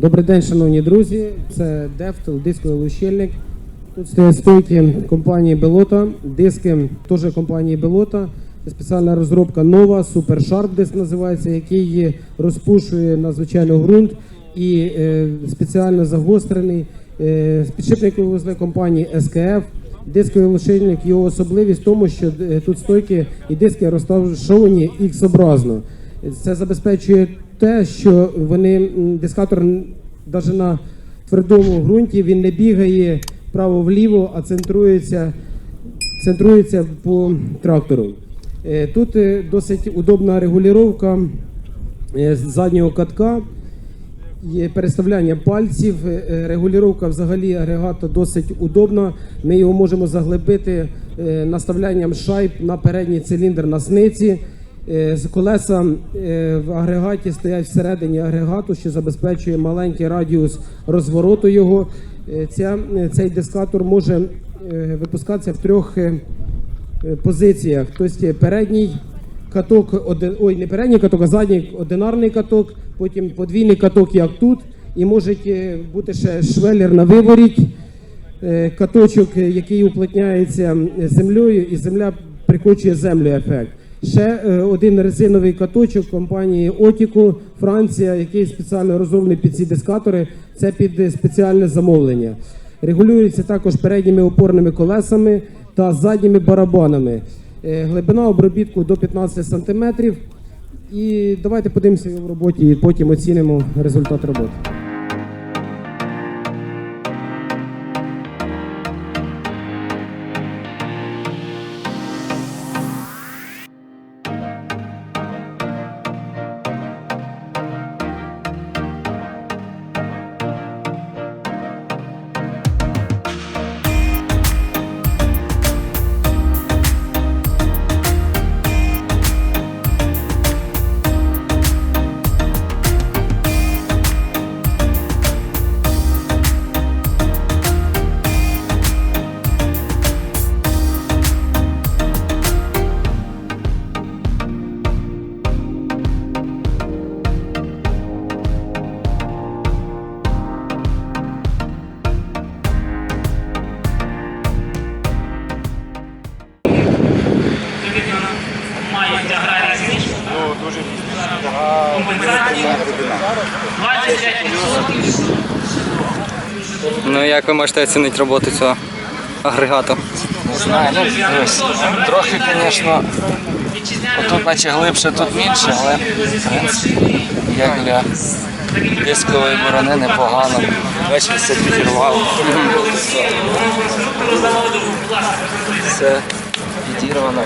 Добрий день, шановні друзі. Це Дефтл, дисковий лущильник. Тут стойки компанії Белота, диски теж компанії Белота. Це спеціальна розробка нова, Sharp диск називається, який розпушує надзвичайно ґрунт і е, спеціально загострений. Е, підшипникові вузли компанії SKF. Дисковий лишильник, його особливість в тому, що е, тут стойки і диски розташовані X-образно. Це забезпечує те, що вони дискатор навіть на твердому ґрунті він не бігає вправо-вліво, а центрується, центрується по трактору. Е, Тут е, досить удобна регулювання е, заднього катка. Переставляння пальців, регулювання взагалі агрегата досить удобна. Ми його можемо заглибити наставлянням шайб на передній циліндр на сниці. Е, З колеса е, в агрегаті стоять всередині агрегату, що забезпечує маленький радіус розвороту його. Е, Ця, цей дискатор може випускатися в трьох позиціях. Тобто передній каток, ой, не передній каток, а задній одинарний каток, потім подвійний каток, як тут, і може бути ще швелер на виворіть, каточок, який уплотняється землею, і земля прикочує землю ефект. Ще е, один резиновий каточок компанії Отіку, Франція, який спеціально розроблений під ці дискатори. Це під спеціальне замовлення. Регулюється також передніми опорними колесами та задніми барабанами. Е, Глибина обробітку до 15 см. І давайте подивимося в роботі і потім оцінимо результат роботи. Компенсацію 25%. Ну як ви можете оцінити роботу цього агрегату? Не знаю, ну дивись, трохи, звісно, тут наче глибше, тут менше, але в принципі, як для дискової борони непогано. Бачиш, все підірвав. Все підірвано.